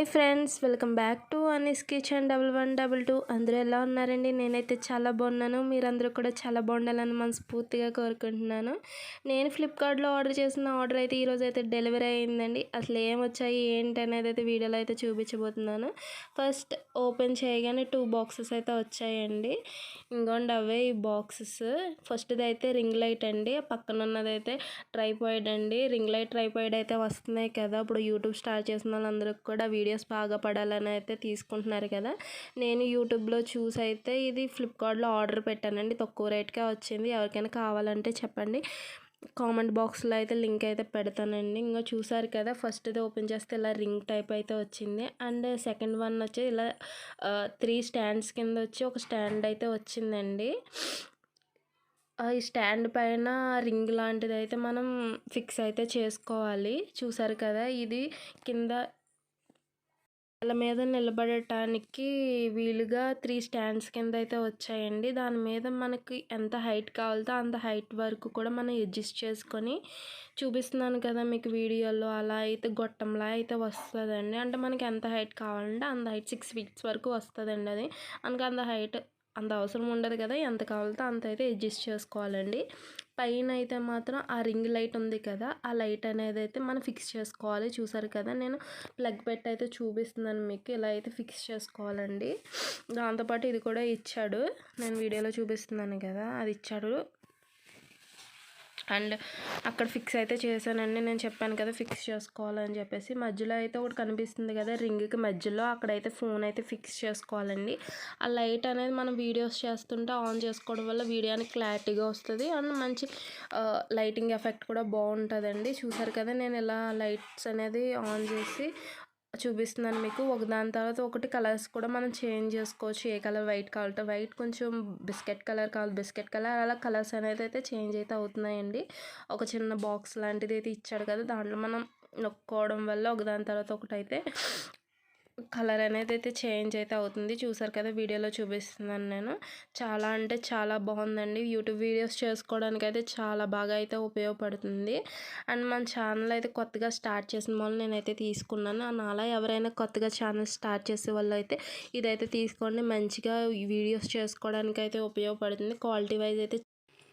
Hi friends welcome back to Annie's kitchen double one double two. అందరూ ఎలా ఉన్నారండి? నేనైతే చాలా బాగున్నాను. మీరందరూ కూడా చాలా బాగుండాలని మనస్ఫూర్తిగా కోరుకుంటున్నాను. నేను ఫ్లిప్కార్ట్లో ఆర్డర్ చేసిన ఆర్డర్ అయితే ఈరోజు అయితే డెలివరీ అయిందండి. అసలు ఏం వచ్చాయి ఏంటి అనేది అయితే వీడియోలో అయితే చూపించబోతున్నాను. ఫస్ట్ ఓపెన్ చేయగానే టూ బాక్సెస్ అయితే వచ్చాయండి. ఇంకోండి అవే ఈ బాక్సెస్ ఫస్ట్ది అయితే రింగ్ లైట్ అండి. పక్కన ఉన్నదైతే ట్రైపాయిడ్ అండి. రింగ్ లైట్ ట్రైపాయిడ్ అయితే వస్తున్నాయి కదా. ఇప్పుడు యూట్యూబ్ స్టార్ట్ చేసిన వాళ్ళందరికీ కూడా వీడియో వీడియోస్ బాగా పడాలని అయితే తీసుకుంటున్నారు కదా. నేను యూట్యూబ్లో చూసి అయితే ఇది ఫ్లిప్కార్ట్లో ఆర్డర్ పెట్టానండి. తక్కువ రేట్కే వచ్చింది. ఎవరికైనా కావాలంటే చెప్పండి. కామెంట్ బాక్స్లో అయితే లింక్ అయితే పెడతానండి. ఇంకా చూసారు కదా ఫస్ట్ది ఓపెన్ చేస్తే ఇలా రింగ్ టైప్ అయితే వచ్చింది. అండ్ సెకండ్ వన్ వచ్చి ఇలా త్రీ స్టాండ్స్ కింద వచ్చి ఒక స్టాండ్ అయితే వచ్చిందండి. ఈ స్టాండ్ పైన రింగ్ లాంటిది అయితే మనం ఫిక్స్ అయితే చేసుకోవాలి. చూసారు కదా ఇది కింద నేల మీద నిలబడటానికి వీలుగా త్రీ స్టాండ్స్ కింద అయితే వచ్చాయండి. దాని మీద మనకి ఎంత హైట్ కావాలో అంత హైట్ వరకు కూడా మనం అడ్జస్ట్ చేసుకొని చూపిస్తున్నాను కదా మీకు వీడియోలో. అలా అయితే గొట్టంలా అయితే వస్తుందండి. అంటే మనకి ఎంత హైట్ కావాలంటే అంత హైట్ సిక్స్ ఫీట్స్ వరకు వస్తుందండి అది. మనకి అంత హైట్ అంత అవసరం ఉండదు కదా ఎంత కావాలో అంత అయితే అడ్జస్ట్ చేసుకోవాలండి. పైన అయితే మాత్రం ఆ రింగ్ లైట్ ఉంది కదా ఆ లైట్ అనేది అయితే మనం ఫిక్స్ చేసుకోవాలి. చూసారు కదా నేను ప్లగ్ పెట్టి అయితే చూపిస్తున్నాను మీకు ఇలా అయితే ఫిక్స్ చేసుకోవాలండి. దాంతోపాటు ఇది కూడా ఇచ్చాడు నేను వీడియోలో చూపిస్తున్నాను కదా అది ఇచ్చాడు. అండ్ అక్కడ ఫిక్స్ అయితే చేశానండి నేను చెప్పాను కదా ఫిక్స్ చేసుకోవాలని చెప్పేసి. మధ్యలో అయితే ఒకటి కనిపిస్తుంది కదా రింగ్కి మధ్యలో అక్కడైతే ఫోన్ అయితే ఫిక్స్ చేసుకోవాలండి. ఆ లైట్ అనేది మనం వీడియోస్ చేస్తుంటే ఆన్ చేసుకోవడం వల్ల వీడియోనికి క్లారిటీగా వస్తుంది. అండ్ మంచి లైటింగ్ ఎఫెక్ట్ కూడా బాగుంటుందండి. చూసారు కదా నేను ఇలా లైట్స్ అనేది ఆన్ చేసి చూపిస్తున్నాను మీకు. ఒక దాని తర్వాత ఒకటి కలర్స్ కూడా మనం చేంజ్ చేసుకోవచ్చు. ఏ కలర్ వైట్ కావాలంటే వైట్ కొంచెం బిస్కెట్ కలర్ కావాలి బిస్కెట్ కలర్. అలా కలర్స్ అనేది అయితే చేంజ్ అయితే అవుతున్నాయండి. ఒక చిన్న బాక్స్ లాంటిది అయితే ఇచ్చాడు కదా దాంట్లో మనం నొక్కోవడం వల్ల ఒక దాని తర్వాత ఒకటి అయితే కలర్ అనేది అయితే చేంజ్ అయితే అవుతుంది. చూసారు కదా వీడియోలో చూపిస్తున్నాను నేను. చాలా అంటే చాలా బాగుందండి. యూట్యూబ్ వీడియోస్ చేసుకోవడానికి అయితే చాలా బాగా అయితే ఉపయోగపడుతుంది. అండ్ మన ఛానల్ అయితే కొత్తగా స్టార్ట్ చేసిన వాళ్ళు నేనైతే తీసుకున్నాను. అండ్ అలా ఎవరైనా కొత్తగా ఛానల్ స్టార్ట్ చేసే వాళ్ళు అయితే ఇదైతే తీసుకోండి. మంచిగా వీడియోస్ చేసుకోవడానికి అయితే ఉపయోగపడుతుంది. క్వాలిటీ వైజ్ అయితే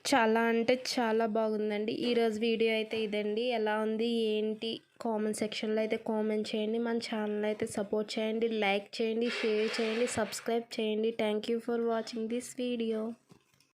చాలా అంటే చాలా బాగుందండి. ఈరోజు వీడియో అయితే ఇదండి. ఎలా ఉంది ఏంటి కామెంట్ సెక్షన్లో అయితే కామెంట్ చేయండి. మన ఛానల్ అయితే సపోర్ట్ చేయండి. లైక్ చేయండి షేర్ చేయండి సబ్స్క్రైబ్ చేయండి. Thank you for watching this video.